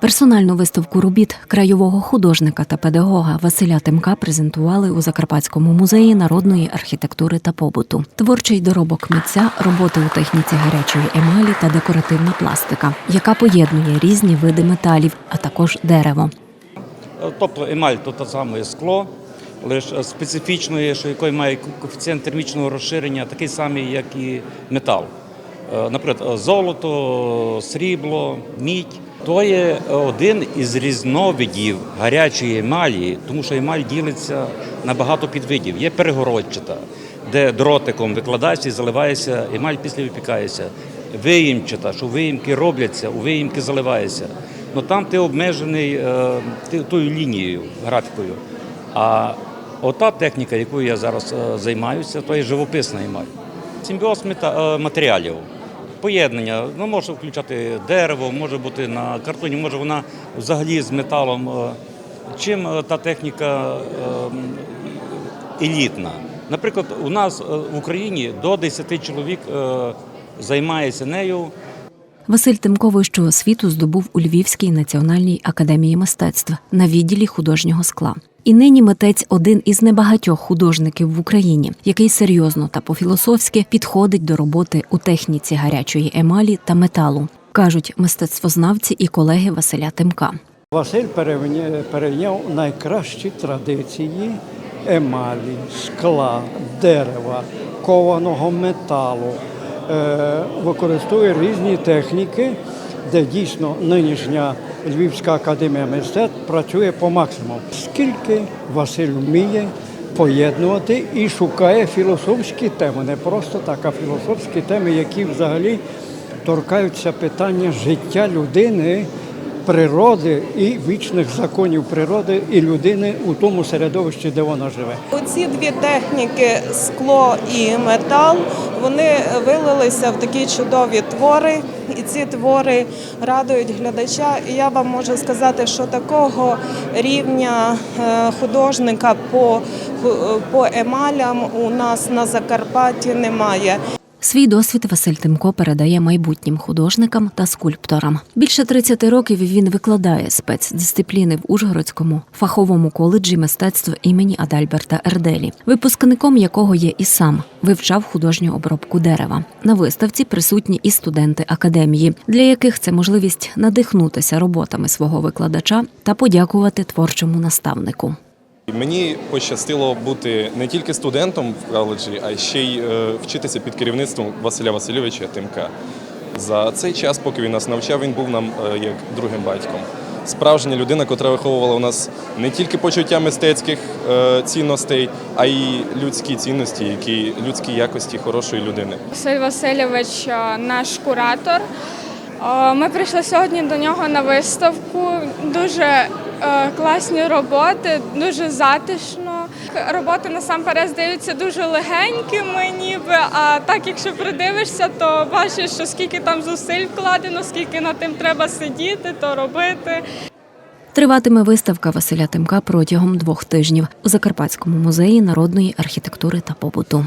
Персональну виставку робіт краєвого художника та педагога Василя Тимка презентували у Закарпатському музеї народної архітектури та побуту. Творчий доробок митця, роботи у техніці гарячої емалі та декоративна пластика, яка поєднує різні види металів, а також дерево. Тобто емаль то те саме скло, лише специфічної, що якої має коефіцієнт термічного розширення, такий самий, як і метал. Е, Наприклад, золото, срібло, мідь. То є один із різновидів гарячої емалі, тому що емаль ділиться на багато підвидів. Є перегородчата, де дротиком викладається і заливається, емаль після випікається. Виїмчата, що виїмки робляться, у виїмки заливається. Ну там ти обмежений е, ти- тою лінією, графікою. А ота техніка, якою я зараз е, займаюся, то є живописна емаль. Симбіоз е, матеріалів, поєднання. Ну, може включати дерево, може бути на картоні, може вона взагалі з металом. е. Чим е, та техніка е, елітна? Наприклад, у нас е, в Україні до 10 чоловік займається нею. Василь Тимко вищу освіту здобув у Львівській національній академії мистецтв на відділі художнього скла. І нині митець один із небагатьох художників в Україні, який серйозно та по-філософськи підходить до роботи у техніці гарячої емалі та металу, кажуть мистецтвознавці і колеги Василя Тимка. Василь перейняв найкращі традиції емалі, скла, дерева, кованого металу, Е, використовує різні техніки, де дійсно нинішня Львівська академія мистецтв працює по максимуму. Скільки Василь вміє поєднувати і шукає філософські теми, не просто так, а філософські теми, які взагалі торкаються питання життя людини, природи і вічних законів природи і людини у тому середовищі, де вона живе. Оці дві техніки скло і метал вони вилилися в такі чудові твори, і ці твори радують глядача. І я вам можу сказати, що такого рівня е, художника по, по емалям у нас на Закарпатті немає. Свій досвід Василь Тимко передає майбутнім художникам та скульпторам. Більше 30 років він викладає спецдисципліни в Ужгородському фаховому коледжі мистецтв імені Адальберта Ерделі, випускником якого є і сам вивчав художню обробку дерева. На виставці присутні і студенти академії, для яких це можливість надихнутися роботами свого викладача та подякувати творчому наставнику. Мені пощастило бути не тільки студентом в коледжі, а ще й е, вчитися під керівництвом Василя Васильовича Тимка. За цей час, поки він нас навчав, він був нам е, як другим батьком. Справжня людина, котра виховувала у нас не тільки почуття мистецьких е, цінностей, а й людські цінності, які людські якості хорошої людини. Василь Васильович наш куратор. Ми прийшли сьогодні до нього на виставку. Дуже класні роботи, дуже затишно. Роботи насамперед здаються дуже легенькими, ніби. А так, якщо придивишся, то бачиш, що скільки там зусиль вкладено, скільки над тим треба сидіти, то робити. Триватиме виставка Василя Тимка протягом двох тижнів у Закарпатському музеї народної архітектури та побуту.